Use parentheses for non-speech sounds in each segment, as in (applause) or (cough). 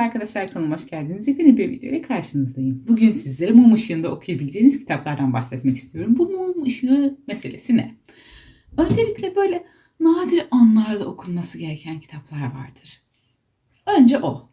Merhaba arkadaşlar kanalıma hoş geldiniz. Yepyeni bir video ile karşınızdayım. Bugün sizlere mum ışığında okuyabileceğiniz kitaplardan bahsetmek istiyorum. Bu mum ışığı meselesi ne? Öncelikle böyle nadir anlarda okunması gereken kitaplar vardır. Önce o.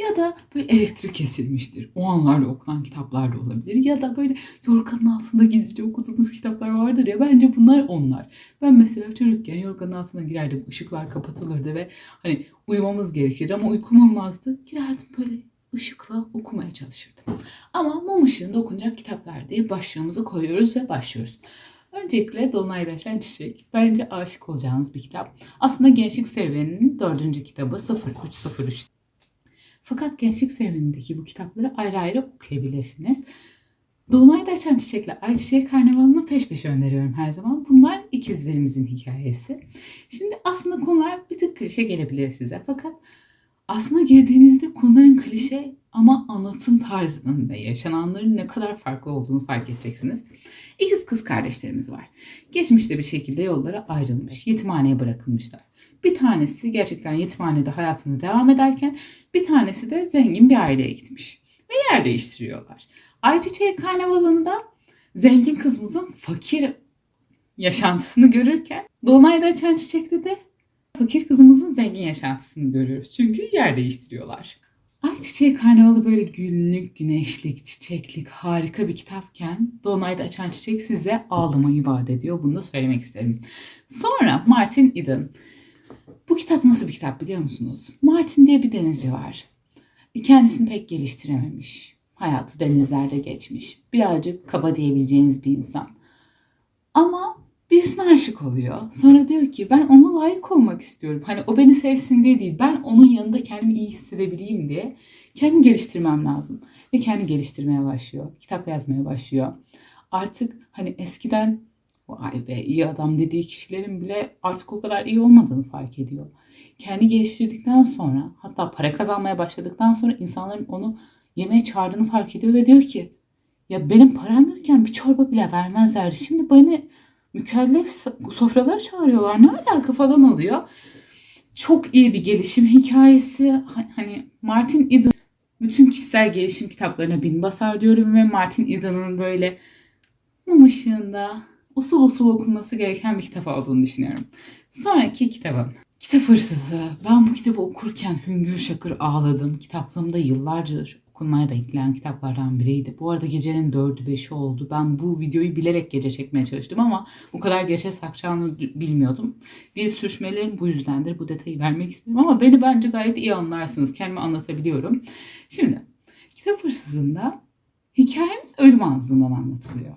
Ya da böyle elektrik kesilmiştir. O anlarda okunan kitaplar da olabilir. Ya da böyle yorganın altında gizlice okuduğunuz kitaplar vardır ya. Bence bunlar onlar. Ben mesela çocukken yorganın altına girerdim. ışıklar kapatılırdı ve hani uyumamız gerekirdi ama uykum olmazdı. Girerdim böyle ışıkla okumaya çalışırdım. Ama mum ışığında okunacak kitaplar diye başlığımızı koyuyoruz ve başlıyoruz. Öncelikle Dolunay Yaşayan Çiçek. Bence aşık olacağınız bir kitap. Aslında gençlik serüveninin dördüncü kitabı 0303. Fakat gençlik serüvenindeki bu kitapları ayrı ayrı okuyabilirsiniz. Dolunay'da açan çiçekle Ayçiçeği Karnavalı'nı peş peşe öneriyorum her zaman. Bunlar ikizlerimizin hikayesi. Şimdi aslında konular bir tık klişe gelebilir size. Fakat aslında girdiğinizde konuların klişe ama anlatım tarzının ve yaşananların ne kadar farklı olduğunu fark edeceksiniz. İkiz kız kardeşlerimiz var. Geçmişte bir şekilde yollara ayrılmış, yetimhaneye bırakılmışlar. Bir tanesi gerçekten yetimhanede hayatını devam ederken bir tanesi de zengin bir aileye gitmiş. Ve yer değiştiriyorlar. Ayçiçeği Karnavalı'nda zengin kızımızın fakir yaşantısını görürken Dolunay'da açan çiçekte de fakir kızımızın zengin yaşantısını görüyoruz. Çünkü yer değiştiriyorlar. Ayçiçeği Karnavalı böyle günlük, güneşlik, çiçeklik harika bir kitapken Dolunay'da açan çiçek size ağlamayı vaat ediyor. Bunu da söylemek isterim. Sonra Martin Eden. Bu kitap nasıl bir kitap biliyor musunuz? Martin diye bir denizci var. Kendisini pek geliştirememiş. Hayatı denizlerde geçmiş. Birazcık kaba diyebileceğiniz bir insan. Ama birisine aşık oluyor. Sonra diyor ki ben ona layık olmak istiyorum. Hani o beni sevsin diye değil. Ben onun yanında kendimi iyi hissedebileyim diye kendimi geliştirmem lazım. Ve kendi geliştirmeye başlıyor. Kitap yazmaya başlıyor. Artık hani eskiden vay be iyi adam dediği kişilerin bile artık o kadar iyi olmadığını fark ediyor. Kendi geliştirdikten sonra hatta para kazanmaya başladıktan sonra insanların onu yemeğe çağırdığını fark ediyor ve diyor ki ya benim param yokken bir çorba bile vermezlerdi. Şimdi beni mükellef sofralara çağırıyorlar. Ne alaka falan oluyor. Çok iyi bir gelişim hikayesi. Hani Martin Eden bütün kişisel gelişim kitaplarına bin basar diyorum ve Martin Eden'ın böyle mum ışığında usul usul okunması gereken bir kitap olduğunu düşünüyorum. Sonraki kitabım. Kitap Hırsızı. Ben bu kitabı okurken hüngür şakır ağladım. Kitaplığımda yıllardır okunmaya bekleyen kitaplardan biriydi. Bu arada gecenin dördü beşi oldu. Ben bu videoyu bilerek gece çekmeye çalıştım ama bu kadar geçe sakacağını bilmiyordum. Dil sürçmelerim bu yüzdendir. Bu detayı vermek istedim ama beni bence gayet iyi anlarsınız. Kendimi anlatabiliyorum. Şimdi Kitap Hırsızı'nda hikayemiz ölüm ağzından anlatılıyor.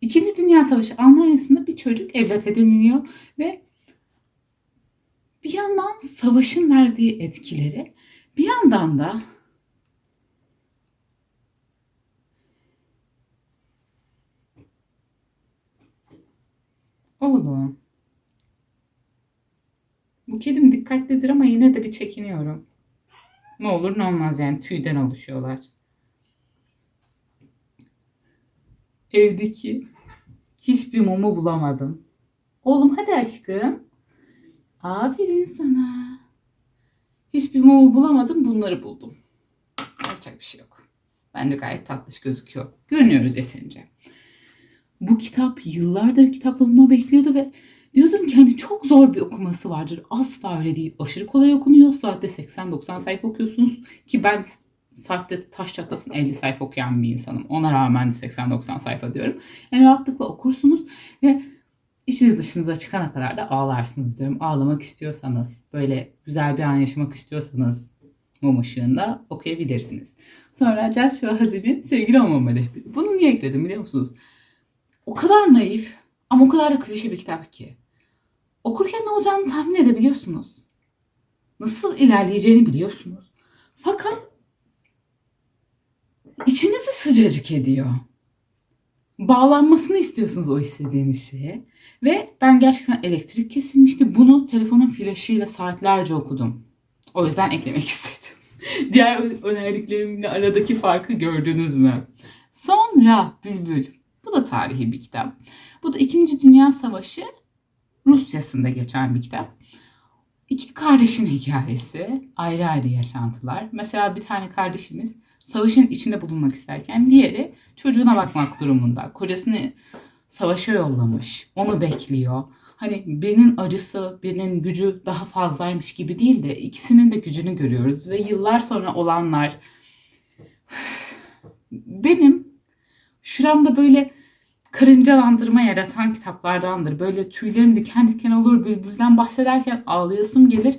İkinci Dünya Savaşı Almanya'sında bir çocuk evlat ediniliyor ve bir yandan savaşın verdiği etkileri bir yandan da oğlum bu kedim dikkatlidir ama yine de bir çekiniyorum. Ne olur ne olmaz yani tüyden oluşuyorlar. Evdeki hiçbir mumu bulamadım. Oğlum hadi aşkım. Aferin sana. Hiçbir mumu bulamadım. Bunları buldum. Yapacak bir şey yok. Bence gayet tatlış gözüküyor. Görünüyoruz yeterince. Bu kitap yıllardır kitaplığımda bekliyordu ve diyordum ki hani çok zor bir okuması vardır. Asla öyle değil. Aşırı kolay okunuyor. Saatte 80-90 sayfa okuyorsunuz. Ki ben saatte taş çatlasın 50 sayfa okuyan bir insanım. Ona rağmen 80-90 sayfa diyorum. Yani rahatlıkla okursunuz ve içiniz dışınıza çıkana kadar da ağlarsınız diyorum. Ağlamak istiyorsanız, böyle güzel bir an yaşamak istiyorsanız mum ışığında okuyabilirsiniz. Sonra Joshua Hazen'in Sevgili Olmama Rehberi. Bunu niye ekledim biliyor musunuz? O kadar naif ama o kadar da klişe bir kitap ki. Okurken ne olacağını tahmin edebiliyorsunuz. Nasıl ilerleyeceğini biliyorsunuz. Fakat içinizi sıcacık ediyor. Bağlanmasını istiyorsunuz o istediğiniz şeye. Ve ben gerçekten elektrik kesilmişti. Bunu telefonun flaşıyla saatlerce okudum. O yüzden eklemek (laughs) istedim. Diğer önerdiklerimle aradaki farkı gördünüz mü? Sonra Bülbül. Bu da tarihi bir kitap. Bu da 2. Dünya Savaşı Rusya'sında geçen bir kitap. İki kardeşin hikayesi, ayrı ayrı yaşantılar. Mesela bir tane kardeşimiz savaşın içinde bulunmak isterken diğeri çocuğuna bakmak durumunda. Kocasını savaşa yollamış, onu bekliyor. Hani birinin acısı, birinin gücü daha fazlaymış gibi değil de ikisinin de gücünü görüyoruz ve yıllar sonra olanlar (sighs) benim şuramda böyle karıncalandırma yaratan kitaplardandır. Böyle tüylerim diken diken olur. Bülbülden bahsederken ağlayasım gelir.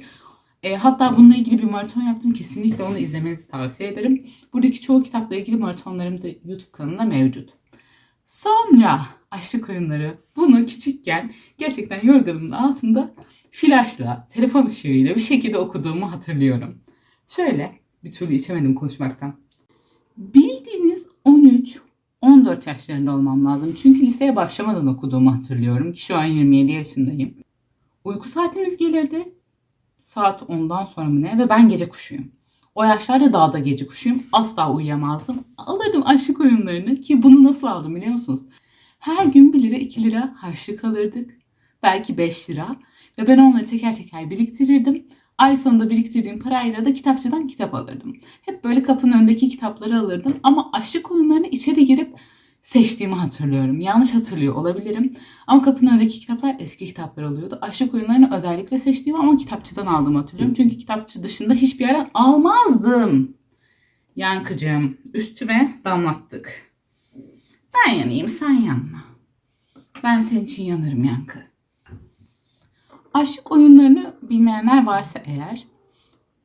E, hatta bununla ilgili bir maraton yaptım. Kesinlikle onu izlemenizi tavsiye ederim. Buradaki çoğu kitapla ilgili maratonlarım da YouTube kanalında mevcut. Sonra Aşık Oyunları. Bunu küçükken gerçekten yorganımın altında flaşla, telefon ışığıyla bir şekilde okuduğumu hatırlıyorum. Şöyle, bir türlü içemedim konuşmaktan. Bildiğiniz 13, 14 yaşlarında olmam lazım. Çünkü liseye başlamadan okuduğumu hatırlıyorum ki şu an 27 yaşındayım. Uyku saatimiz gelirdi. Saat 10'dan sonra mı ne ve ben gece kuşuyum. O yaşlarda daha da gece kuşuyum. Asla uyuyamazdım. Alırdım aşık oyunlarını ki bunu nasıl aldım biliyor musunuz? Her gün 1 lira 2 lira harçlık alırdık. Belki 5 lira. Ve ben onları teker teker biriktirirdim. Ay sonunda biriktirdiğim parayla da kitapçıdan kitap alırdım. Hep böyle kapının önündeki kitapları alırdım. Ama aşık oyunlarını içeri girip seçtiğimi hatırlıyorum. Yanlış hatırlıyor olabilirim. Ama kapının önündeki kitaplar eski kitaplar oluyordu. Aşık oyunlarını özellikle seçtiğimi ama kitapçıdan aldığımı hatırlıyorum. Çünkü kitapçı dışında hiçbir yerden almazdım. Yankıcığım üstüme damlattık. Ben yanayım sen yanma. Ben senin için yanarım Yankı. Aşık oyunlarını bilmeyenler varsa eğer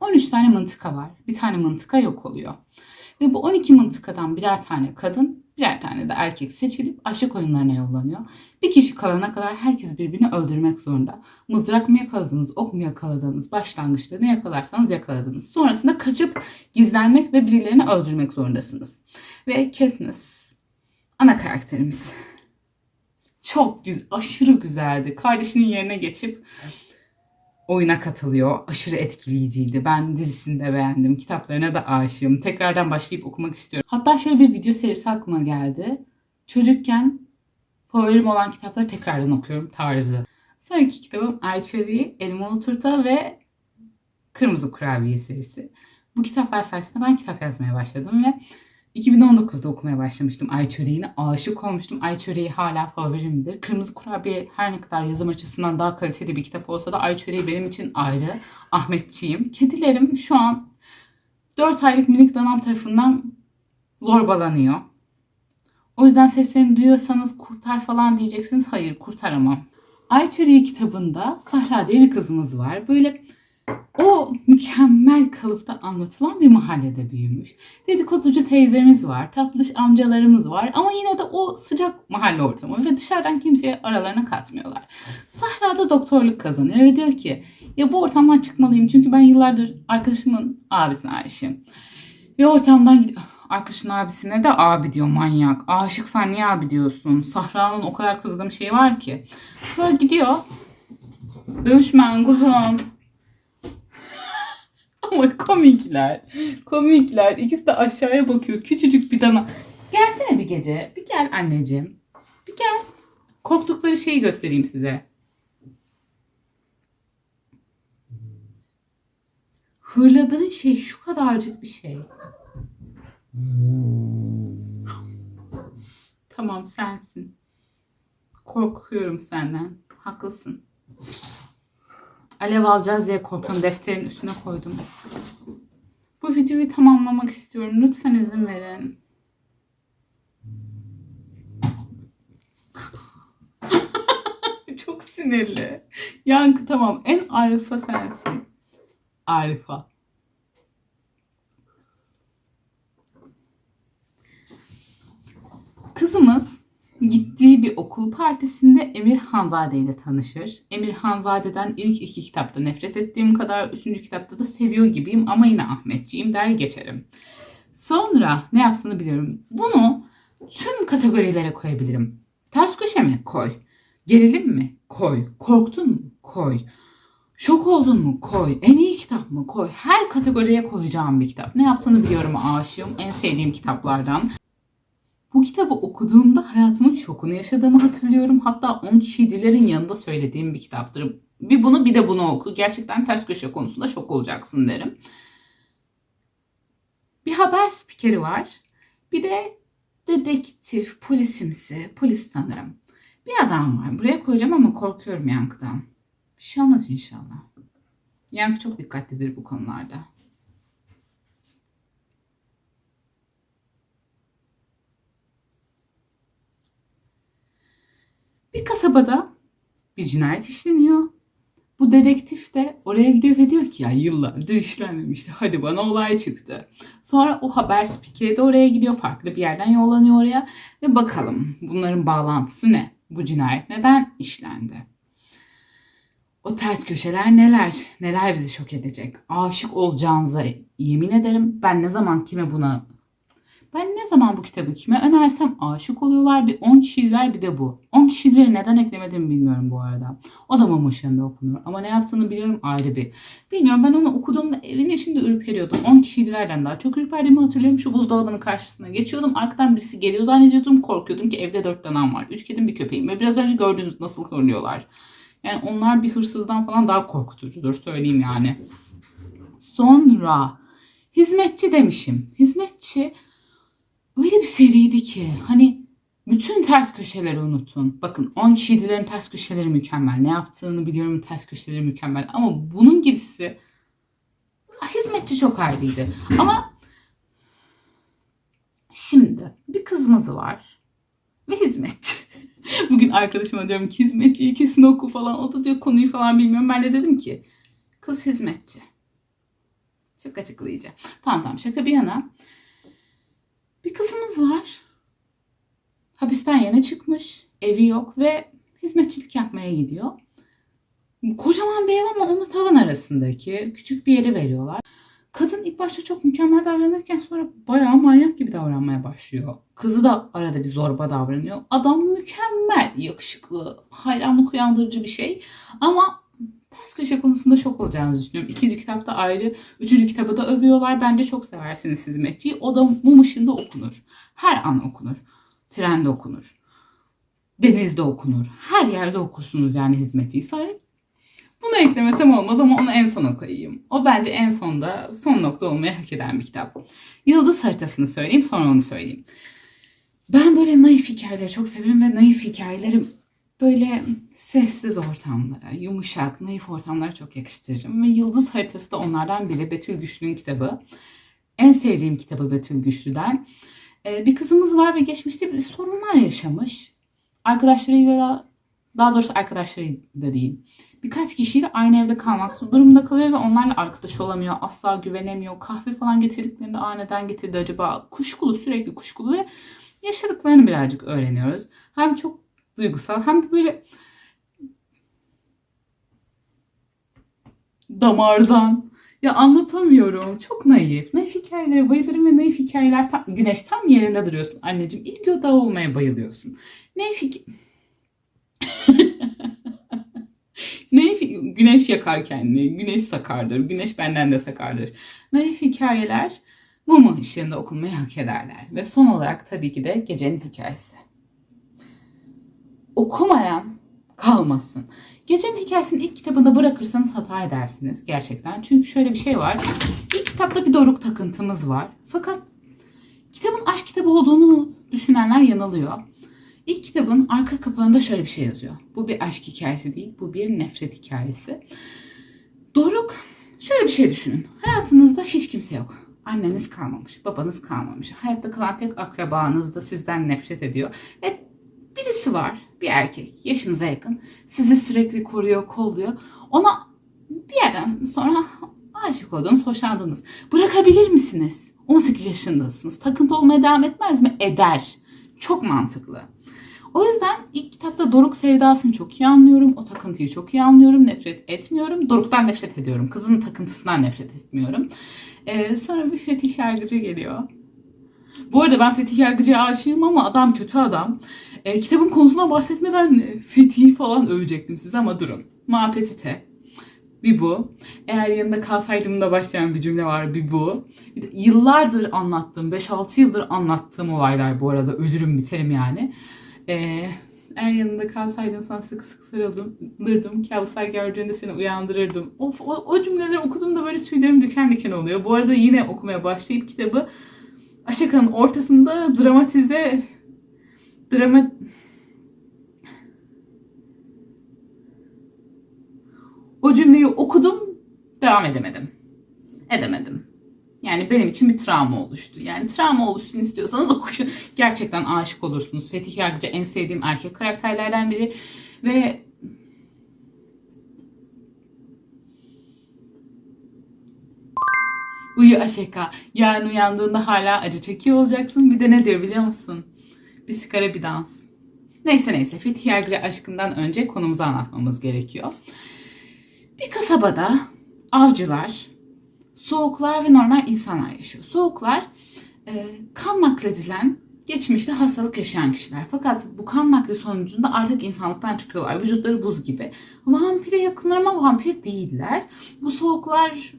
13 tane mıntıka var. Bir tane mıntıka yok oluyor. Ve bu 12 mıntıkadan birer tane kadın, birer tane de erkek seçilip aşık oyunlarına yollanıyor. Bir kişi kalana kadar herkes birbirini öldürmek zorunda. Mızrak mı yakaladınız, ok mu yakaladınız, başlangıçta ne yakalarsanız yakaladınız. Sonrasında kaçıp gizlenmek ve birilerini öldürmek zorundasınız. Ve Katniss ana karakterimiz. Çok güzel, aşırı güzeldi. Kardeşinin yerine geçip oyuna katılıyor. Aşırı etkileyiciydi. Ben dizisini de beğendim. Kitaplarına da aşığım. Tekrardan başlayıp okumak istiyorum. Hatta şöyle bir video serisi aklıma geldi. Çocukken favorim olan kitapları tekrardan okuyorum tarzı. Sonraki kitabım Ayçeri, Elmalı Turta ve Kırmızı Kurabiye serisi. Bu kitaplar sayesinde ben kitap yazmaya başladım ve 2019'da okumaya başlamıştım Ay Çöreği'ne. Aşık olmuştum. Ay Çöreği hala favorimdir. Kırmızı Kurabiye her ne kadar yazım açısından daha kaliteli bir kitap olsa da Ay Çöreği benim için ayrı. Ahmetçiyim. Kedilerim şu an 4 aylık minik danam tarafından zorbalanıyor. O yüzden seslerini duyuyorsanız kurtar falan diyeceksiniz. Hayır kurtaramam. Ay Çöreği kitabında Sahra diye bir kızımız var. Böyle o mükemmel kalıpta anlatılan bir mahallede büyümüş. Dedikoducu teyzemiz var, tatlış amcalarımız var ama yine de o sıcak mahalle ortamı ve dışarıdan kimseye aralarına katmıyorlar. Sahra da doktorluk kazanıyor ve diyor ki ya bu ortamdan çıkmalıyım çünkü ben yıllardır arkadaşımın abisine aşığım. Ve ortamdan gidiyor. Arkadaşın abisine de abi diyor manyak. Aşıksan niye abi diyorsun? Sahra'nın o kadar kızdığım şey var ki. Sonra gidiyor. Dövüşmen kuzum. (laughs) Ama komikler. Komikler. İkisi de aşağıya bakıyor. Küçücük bir dana. Gelsene bir gece. Bir gel anneciğim. Bir gel. Korktukları şeyi göstereyim size. Hırladığın şey şu kadarcık bir şey. Tamam sensin. Korkuyorum senden. Haklısın. Alev alacağız diye korktum. Defterin üstüne koydum. Bu videoyu tamamlamak istiyorum. Lütfen izin verin. (laughs) Çok sinirli. Yankı tamam. En alfa sensin. Alfa. Kızımız gittiği bir okul partisinde Emir Hanzade ile tanışır. Emir Hanzade'den ilk iki kitapta nefret ettiğim kadar üçüncü kitapta da seviyor gibiyim ama yine Ahmetçiyim der geçerim. Sonra ne yaptığını biliyorum. Bunu tüm kategorilere koyabilirim. Ters köşe mi? Koy. Gerilim mi? Koy. Korktun mu? Koy. Şok oldun mu? Koy. En iyi kitap mı? Koy. Her kategoriye koyacağım bir kitap. Ne yaptığını biliyorum aşığım. En sevdiğim kitaplardan. Bu kitabı okuduğumda hayatımın şokunu yaşadığımı hatırlıyorum. Hatta 10 kişiyi dilerin yanında söylediğim bir kitaptır. Bir bunu bir de bunu oku. Gerçekten ters köşe konusunda şok olacaksın derim. Bir haber spikeri var. Bir de dedektif, polisimsi, polis sanırım. Bir adam var. Buraya koyacağım ama korkuyorum Yankı'dan. Bir şey olmaz inşallah. Yankı çok dikkatlidir bu konularda. Bir kasabada bir cinayet işleniyor. Bu dedektif de oraya gidiyor ve diyor ki ya yıllardır işlenmemişti. Hadi bana olay çıktı. Sonra o haber spikeri de oraya gidiyor. Farklı bir yerden yollanıyor oraya. Ve bakalım bunların bağlantısı ne? Bu cinayet neden işlendi? O ters köşeler neler? Neler bizi şok edecek? Aşık olacağınıza yemin ederim. Ben ne zaman kime buna ben ne zaman bu kitabı kime önersem aşık oluyorlar. Bir 10 kişiler bir de bu. 10 kişileri neden eklemedim bilmiyorum bu arada. O da mum ışığında okunuyor. Ama ne yaptığını biliyorum ayrı bir. Bilmiyorum ben onu okuduğumda evin içinde ürperiyordum. 10 kişilerden daha çok ürperdiğimi hatırlıyorum. Şu buzdolabının karşısına geçiyordum. Arkadan birisi geliyor zannediyordum. Korkuyordum ki evde 4 tane var. 3 kedim bir köpeğim. Ve biraz önce gördüğünüz nasıl hırlıyorlar. Yani onlar bir hırsızdan falan daha korkutucudur söyleyeyim yani. Sonra hizmetçi demişim. Hizmetçi öyle bir seriydi ki hani bütün ters köşeleri unutun. Bakın 10 kişiydilerin ters köşeleri mükemmel. Ne yaptığını biliyorum ters köşeleri mükemmel. Ama bunun gibisi hizmetçi çok ayrıydı. Ama şimdi bir kızımız var ve hizmetçi. (laughs) Bugün arkadaşıma diyorum ki hizmetçiyi kesin oku falan. O da diyor konuyu falan bilmiyorum. Ben de dedim ki kız hizmetçi. Çok açıklayıcı. Tamam tamam şaka bir yana. Bir kızımız var. Hapisten yeni çıkmış. Evi yok ve hizmetçilik yapmaya gidiyor. Kocaman bir ev ama onunla tavan arasındaki küçük bir yeri veriyorlar. Kadın ilk başta çok mükemmel davranırken sonra bayağı manyak gibi davranmaya başlıyor. Kızı da arada bir zorba davranıyor. Adam mükemmel, yakışıklı, hayranlık uyandırıcı bir şey. Ama ters köşe konusunda şok olacağınızı düşünüyorum. İkinci kitapta ayrı, üçüncü kitabı da övüyorlar. Bence çok seversiniz hizmetçiyi. O da mum ışığında okunur. Her an okunur. Trende okunur. Denizde okunur. Her yerde okursunuz yani hizmetçiyi. Sadece bunu eklemesem olmaz ama onu en sona koyayım. O bence en sonda son nokta olmayı hak eden bir kitap. Yıldız haritasını söyleyeyim sonra onu söyleyeyim. Ben böyle naif hikayeleri çok severim ve naif hikayeleri böyle sessiz ortamlara, yumuşak, naif ortamlara çok yakıştırırım. Ve Yıldız haritası da onlardan biri. Betül Güçlü'nün kitabı. En sevdiğim kitabı Betül Güçlü'den. Ee, bir kızımız var ve geçmişte bir sorunlar yaşamış. Arkadaşlarıyla da, daha doğrusu arkadaşlarıyla değil birkaç kişiyle aynı evde kalmak durumunda kalıyor ve onlarla arkadaş olamıyor. Asla güvenemiyor. Kahve falan getirdiklerinde aa neden getirdi acaba? Kuşkulu sürekli kuşkulu ve yaşadıklarını birazcık öğreniyoruz. Hem çok duygusal hem de böyle damardan. Ya anlatamıyorum. Çok naif. Naif hikayelere bayılırım ve naif hikayeler tam, güneş tam yerinde duruyorsun anneciğim. İlk odağı olmaya bayılıyorsun. Naif. (laughs) Naif güneş yakar kendini. Güneş sakardır. Güneş benden de sakardır. Naif hikayeler mumu ışığında okunmayı hak ederler. Ve son olarak tabii ki de gecenin hikayesi. Okumayan kalmasın. Gecenin hikayesini ilk kitabında bırakırsanız hata edersiniz gerçekten. Çünkü şöyle bir şey var. İlk kitapta bir doruk takıntımız var. Fakat kitabın aşk kitabı olduğunu düşünenler yanılıyor. İlk kitabın arka kapağında şöyle bir şey yazıyor. Bu bir aşk hikayesi değil, bu bir nefret hikayesi. Doruk, şöyle bir şey düşünün. Hayatınızda hiç kimse yok. Anneniz kalmamış, babanız kalmamış. Hayatta kalan tek akrabanız da sizden nefret ediyor. Ve birisi var, bir erkek, yaşınıza yakın. Sizi sürekli koruyor, kolluyor. Ona bir yerden sonra aşık oldunuz, hoşlandınız. Bırakabilir misiniz? 18 yaşındasınız. Takıntı olmaya devam etmez mi? Eder. Çok mantıklı. O yüzden ilk kitapta Doruk sevdasını çok iyi anlıyorum. O takıntıyı çok iyi anlıyorum. Nefret etmiyorum. Doruk'tan nefret ediyorum. Kızın takıntısından nefret etmiyorum. Ee, sonra bir Fetih Yargıcı geliyor. Bu arada ben Fetih Yargıcı'ya aşığım ama adam kötü adam. Ee, kitabın konusuna bahsetmeden Fetih'i falan övecektim size ama durun. Ma petite. Bir bu. Eğer yanında kalsaydım da başlayan bir cümle var. Bir bu. Yıllardır anlattığım, 5-6 yıldır anlattığım olaylar bu arada. Ölürüm biterim yani. Ee, Eğer yanında kalsaydın sana sık sık sarılırdım. Kabuslar gördüğünde seni uyandırırdım. Of, o, o cümleleri okuduğumda böyle tüylerim diken diken oluyor. Bu arada yine okumaya başlayıp kitabı Aşaka'nın ortasında dramatize drama o cümleyi okudum devam edemedim. Edemedim. Yani benim için bir travma oluştu. Yani travma oluşsun istiyorsanız (laughs) okuyun. Gerçekten aşık olursunuz. Fetih Yargıcı en sevdiğim erkek karakterlerden biri. Ve Uyu Aşeka. Yarın uyandığında hala acı çekiyor olacaksın. Bir de ne diyor biliyor musun? Bir sigara bir dans. Neyse neyse Fetih Yargıcı aşkından önce konumuzu anlatmamız gerekiyor. Bir kasabada avcılar, soğuklar ve normal insanlar yaşıyor. Soğuklar e, kan nakledilen geçmişte hastalık yaşayan kişiler. Fakat bu kan nakli sonucunda artık insanlıktan çıkıyorlar. Vücutları buz gibi. Vampire yakınlar ama vampir değiller. Bu soğuklar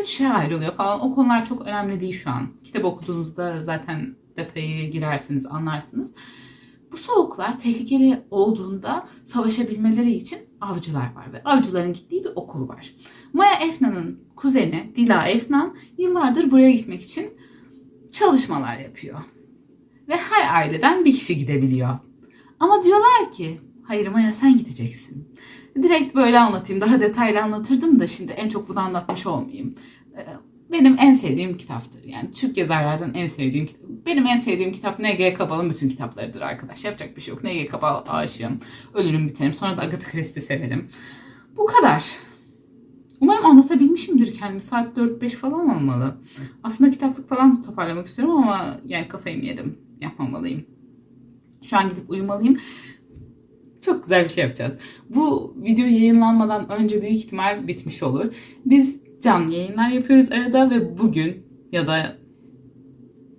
üç şey ayrılıyor falan. O konular çok önemli değil şu an. Kitap okuduğunuzda zaten detaya girersiniz, anlarsınız. Bu soğuklar tehlikeli olduğunda savaşabilmeleri için avcılar var ve avcıların gittiği bir okul var. Maya Efnan'ın kuzeni Dila Efnan yıllardır buraya gitmek için çalışmalar yapıyor. Ve her aileden bir kişi gidebiliyor. Ama diyorlar ki hayır Maya sen gideceksin. Direkt böyle anlatayım. Daha detaylı anlatırdım da şimdi en çok bunu anlatmış olmayayım. Benim en sevdiğim kitaptır. Yani Türk yazarlardan en sevdiğim. Benim en sevdiğim kitap N.G. Kabal'ın bütün kitaplarıdır arkadaş. Yapacak bir şey yok. N.G. Kabal aşığım. Ölürüm biterim. Sonra da Agatha Christie severim. Bu kadar. Umarım anlatabilmişimdir kendimi. Saat 4-5 falan olmalı. Aslında kitaplık falan toparlamak istiyorum ama yani kafayı yedim? Yapmamalıyım. Şu an gidip uyumalıyım. Çok güzel bir şey yapacağız. Bu video yayınlanmadan önce büyük ihtimal bitmiş olur. Biz canlı yayınlar yapıyoruz arada ve bugün ya da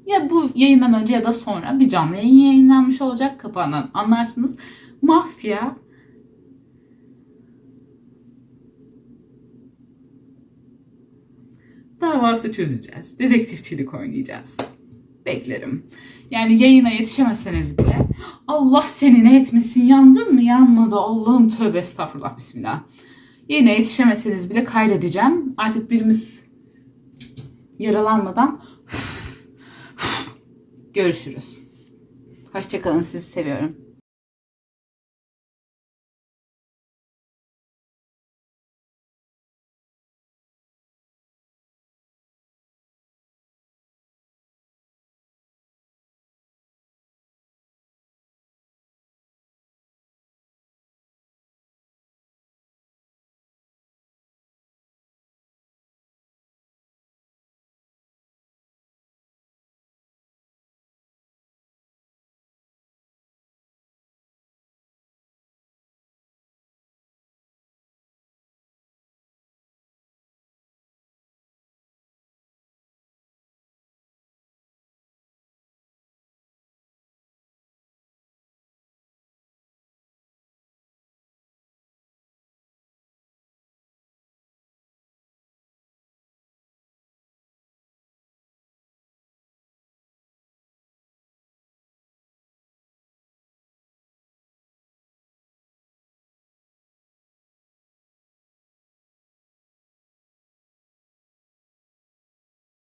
ya bu yayından önce ya da sonra bir canlı yayın yayınlanmış olacak. Kapağından anlarsınız. Mafya davası çözeceğiz. Dedektifçilik oynayacağız. Beklerim. Yani yayına yetişemezseniz bile Allah seni ne etmesin yandın mı yanmadı Allah'ım tövbe estağfurullah bismillah. Yayına yetişemezseniz bile kaydedeceğim. Artık birimiz yaralanmadan (sighs) (sighs) görüşürüz. Hoşçakalın sizi seviyorum.